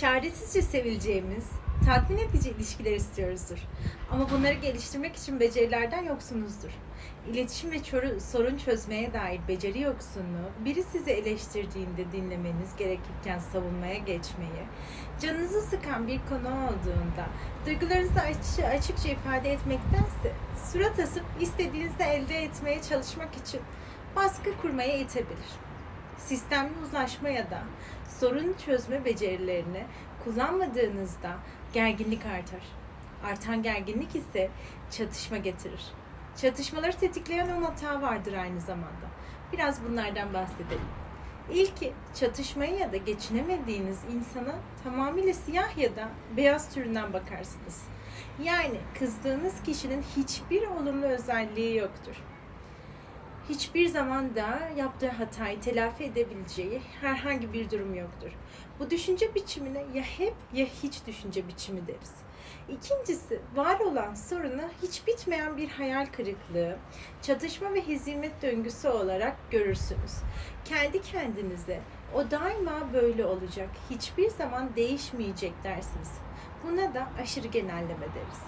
çaresizce sevileceğimiz, tatmin edici ilişkiler istiyoruzdur. Ama bunları geliştirmek için becerilerden yoksunuzdur. İletişim ve sorun çözmeye dair beceri yoksunluğu, biri sizi eleştirdiğinde dinlemeniz gerekirken savunmaya geçmeyi, canınızı sıkan bir konu olduğunda duygularınızı açı- açıkça ifade etmektense surat asıp istediğinizi elde etmeye çalışmak için baskı kurmaya itebilir. Sistemli uzlaşma ya da sorun çözme becerilerini kullanmadığınızda gerginlik artar. Artan gerginlik ise çatışma getirir. Çatışmaları tetikleyen on hata vardır aynı zamanda. Biraz bunlardan bahsedelim. İlki çatışmaya ya da geçinemediğiniz insana tamamıyla siyah ya da beyaz türünden bakarsınız. Yani kızdığınız kişinin hiçbir olumlu özelliği yoktur hiçbir zaman da yaptığı hatayı telafi edebileceği herhangi bir durum yoktur. Bu düşünce biçimine ya hep ya hiç düşünce biçimi deriz. İkincisi, var olan sorunu hiç bitmeyen bir hayal kırıklığı, çatışma ve hezimet döngüsü olarak görürsünüz. Kendi kendinize o daima böyle olacak, hiçbir zaman değişmeyecek dersiniz. Buna da aşırı genelleme deriz.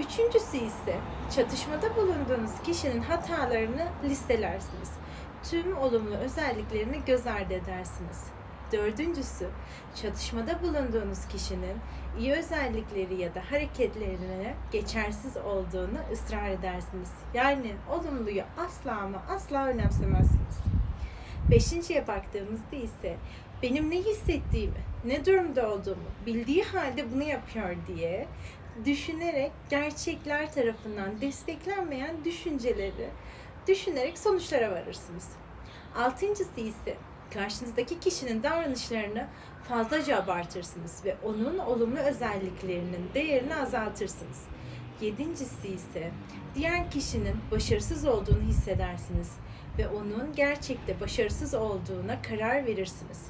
Üçüncüsü ise çatışmada bulunduğunuz kişinin hatalarını listelersiniz. Tüm olumlu özelliklerini göz ardı edersiniz. Dördüncüsü, çatışmada bulunduğunuz kişinin iyi özellikleri ya da hareketlerine geçersiz olduğunu ısrar edersiniz. Yani olumluyu asla ama asla önemsemezsiniz. Beşinciye baktığımızda ise benim ne hissettiğimi, ne durumda olduğumu bildiği halde bunu yapıyor diye düşünerek gerçekler tarafından desteklenmeyen düşünceleri düşünerek sonuçlara varırsınız. Altıncısı ise karşınızdaki kişinin davranışlarını fazlaca abartırsınız ve onun olumlu özelliklerinin değerini azaltırsınız. Yedincisi ise diğer kişinin başarısız olduğunu hissedersiniz ve onun gerçekte başarısız olduğuna karar verirsiniz.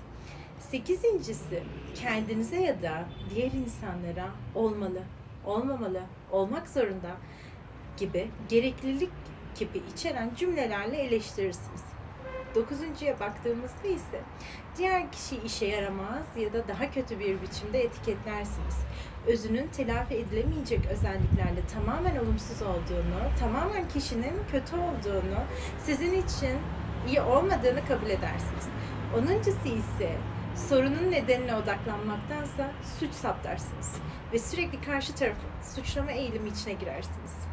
Sekizincisi kendinize ya da diğer insanlara olmalı, olmamalı, olmak zorunda gibi gereklilik gibi içeren cümlelerle eleştirirsiniz. Dokuzuncuya baktığımızda ise diğer kişi işe yaramaz ya da daha kötü bir biçimde etiketlersiniz. Özünün telafi edilemeyecek özelliklerle tamamen olumsuz olduğunu, tamamen kişinin kötü olduğunu, sizin için iyi olmadığını kabul edersiniz. Onuncusu ise sorunun nedenine odaklanmaktansa suç saptarsınız ve sürekli karşı tarafı suçlama eğilimi içine girersiniz.